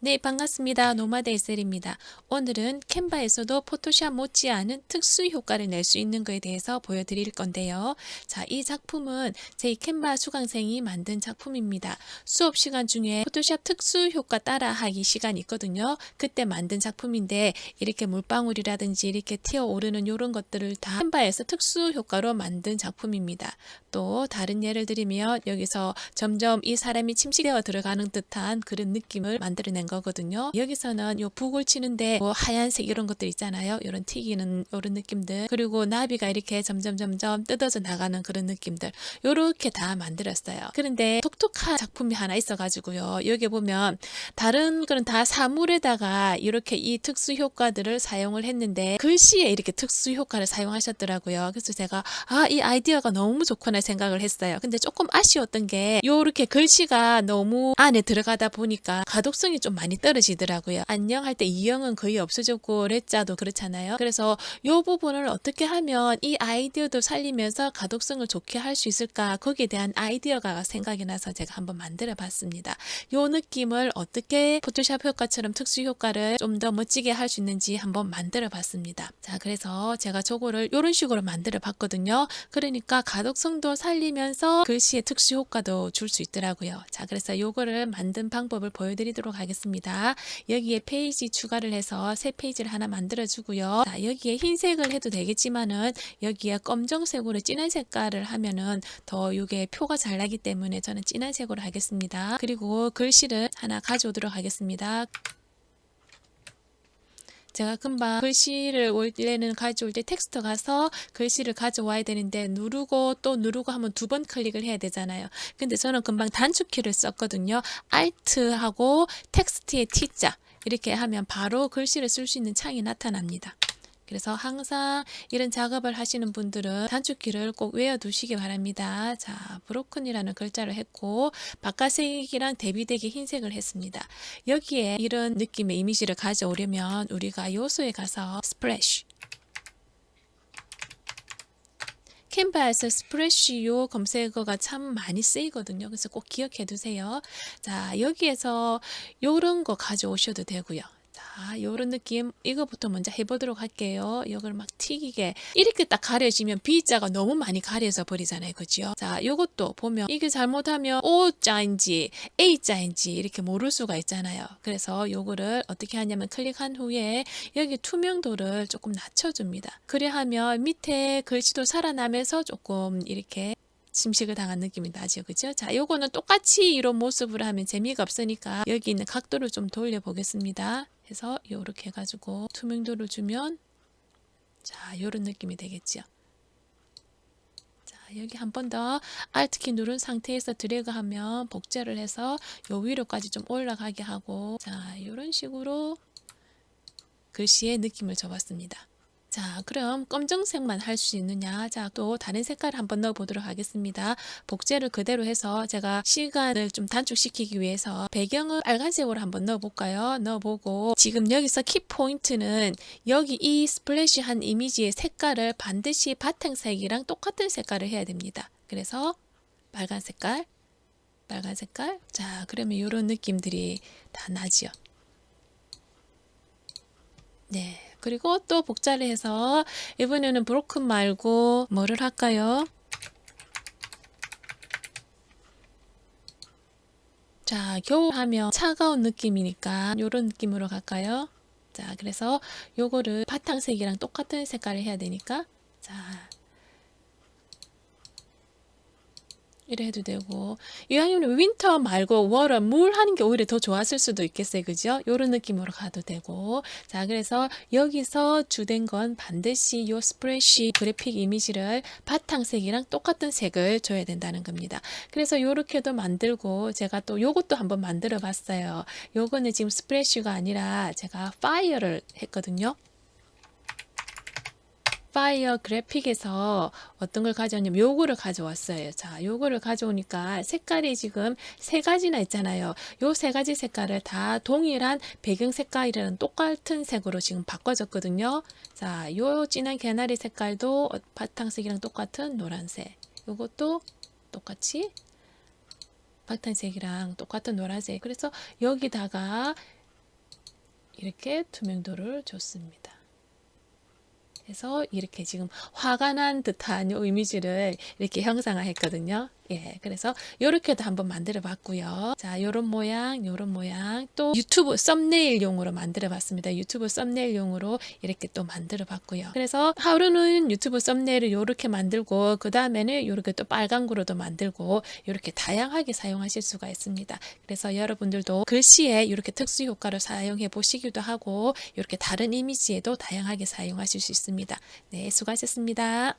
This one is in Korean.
네, 반갑습니다. 노마드 에셀입니다. 오늘은 캔바에서도 포토샵 못지않은 특수 효과를 낼 수 있는 것에 대해서 보여드릴 건데요. 자, 이 작품은 제 캔바 수강생이 만든 작품입니다. 수업 시간 중에 포토샵 특수 효과 따라하기 시간이 있거든요. 그때 만든 작품인데 이렇게 물방울이라든지 이렇게 튀어오르는 이런 것들을 다 캔바에서 특수 효과로 만든 작품입니다. 또 다른 예를 들면 여기서 점점 이 사람이 침식되어 들어가는 듯한 그런 느낌을 만들어낸 거거든요. 여기서는 요 북을 치는데 뭐 하얀색 이런 것들 있잖아요. 이런 튀기는 이런 느낌들 그리고 나비가 이렇게 점점 점점 뜯어져 나가는 그런 느낌들 요렇게 다 만들었어요. 그런데 독특한 작품이 하나 있어가지고요. 여기 보면 다른 거는 다 사물에다가 이렇게 이 특수 효과들을 사용을 했는데 글씨에 이렇게 특수 효과를 사용하셨더라고요. 그래서 제가 아 이 아이디어가 너무 좋구나 생각을 했어요. 근데 조금 아쉬웠던 게 요렇게 글씨가 너무 안에 들어가다 보니까 가독성이 좀 많이 떨어지더라고요. 안녕 할 때 이영은 거의 없어졌고 레자도 그렇잖아요. 그래서 요 부분을 어떻게 하면 이 아이디어도 살리면서 가독성을 좋게 할 수 있을까 거기에 대한 아이디어가 생각이 나서 제가 한번 만들어 봤습니다. 요 느낌을 어떻게 포토샵 효과처럼 특수 효과를 좀 더 멋지게 할 수 있는지 한번 만들어 봤습니다. 자, 그래서 제가 저거를 이런 식으로 만들어 봤거든요. 그러니까 가독성도 살리면서 글씨의 특수 효과도 줄 수 있더라고요. 자, 그래서 요거를 만든 방법을 보여드리도록 하겠습니다. 여기에 페이지 추가를 해서 새 페이지를 하나 만들어 주고요. 자, 여기에 흰색을 해도 되겠지만은 여기에 검정색으로 진한 색깔을 하면은 더 요게 표가 잘 나기 때문에 저는 진한 색으로 하겠습니다. 그리고 글씨를 하나 가져오도록 하겠습니다. 제가 금방 글씨를 원래는 가져올 때 텍스트 가서 글씨를 가져와야 되는데 누르고 또 누르고 하면 두 번 클릭을 해야 되잖아요. 근데 저는 금방 단축키를 썼거든요. Alt하고 텍스트의 T자 이렇게 하면 바로 글씨를 쓸 수 있는 창이 나타납니다. 그래서 항상 이런 작업을 하시는 분들은 단축키를 꼭 외워두시기 바랍니다. 자, 브로큰이라는 글자를 했고 바깥색이랑 대비되게 흰색을 했습니다. 여기에 이런 느낌의 이미지를 가져오려면 우리가 요소에 가서 스프레쉬 캔바에서 스프레쉬요 검색어가 참 많이 쓰이거든요. 그래서 꼭 기억해 두세요. 자, 여기에서 요런 거 가져오셔도 되고요. 자, 요런 느낌 이거부터 먼저 해보도록 할게요. 이걸 막 튀기게 이렇게 딱 가려지면 B자가 너무 많이 가려져 버리잖아요. 그죠? 자, 요것도 보면 이게 잘못하면 O자인지 A자인지 이렇게 모를 수가 있잖아요. 그래서 요거를 어떻게 하냐면 클릭한 후에 여기 투명도를 조금 낮춰줍니다. 그래 하면 밑에 글씨도 살아나면서 조금 이렇게 침식을 당한 느낌이 나죠. 그죠? 자, 요거는 똑같이 이런 모습으로 하면 재미가 없으니까 여기 있는 각도를 좀 돌려 보겠습니다. 해서 요렇게 해가지고 투명도를 주면 자, 요런 느낌이 되겠죠. 자, 여기 한 번 더 Alt키 누른 상태에서 드래그 하면 복제를 해서 요 위로까지 좀 올라가게 하고 자, 요런 식으로 글씨의 느낌을 줘봤습니다. 자, 그럼 검정색만 할 수 있느냐? 자, 또 다른 색깔을 한번 넣어 보도록 하겠습니다. 복제를 그대로 해서 제가 시간을 좀 단축시키기 위해서 배경을 빨간색으로 한번 넣어 볼까요? 넣어 보고 지금 여기서 키 포인트는 여기 이 스플래시 한 이미지의 색깔을 반드시 바탕색이랑 똑같은 색깔을 해야 됩니다. 그래서 빨간 색깔, 빨간 색깔. 자, 그러면 이런 느낌들이 다 나지요. 네. 그리고 또 복자를 해서 이번에는 브로큰 말고 뭐를 할까요? 자, 겨울 하면 차가운 느낌이니까 이런 느낌으로 갈까요? 자, 그래서 요거를 바탕색이랑 똑같은 색깔을 해야 되니까 자, 이래 해도 되고. 이왕이면 윈터 말고 월은 물 하는 게 오히려 더 좋았을 수도 있겠어요. 그죠? 요런 느낌으로 가도 되고. 자 그래서 여기서 주된 건 반드시 요 스프레쉬 그래픽 이미지를 바탕색이랑 똑같은 색을 줘야 된다는 겁니다. 그래서 요렇게도 만들고 제가 또 요것도 한번 만들어 봤어요. 요거는 지금 스프레쉬가 아니라 제가 파이어를 했거든요 파이어 그래픽에서 어떤 걸 가져왔냐면 요거를 가져왔어요. 자, 요거를 가져오니까 색깔이 지금 세 가지나 있잖아요. 요 세 가지 색깔을 다 동일한 배경 색깔이라는 똑같은 색으로 지금 바꿔줬거든요. 자, 요 진한 개나리 색깔도 바탕색이랑 똑같은 노란색. 요것도 똑같이 바탕색이랑 똑같은 노란색. 그래서 여기다가 이렇게 투명도를 줬습니다. 그래서 이렇게 지금 화가 난 듯한 요 이미지를 이렇게 형상화했거든요. 예, 그래서 요렇게도 한번 만들어 봤고요. 자, 요런 모양, 요런 모양, 또 유튜브 썸네일용으로 만들어 봤습니다. 유튜브 썸네일용으로 이렇게 또 만들어 봤고요. 그래서 하루는 유튜브 썸네일을 요렇게 만들고, 그 다음에는 요렇게 또 빨간 구로도 만들고, 요렇게 다양하게 사용하실 수가 있습니다. 그래서 여러분들도 글씨에 이렇게 특수 효과를 사용해 보시기도 하고, 이렇게 다른 이미지에도 다양하게 사용하실 수 있습니다. 네, 수고하셨습니다.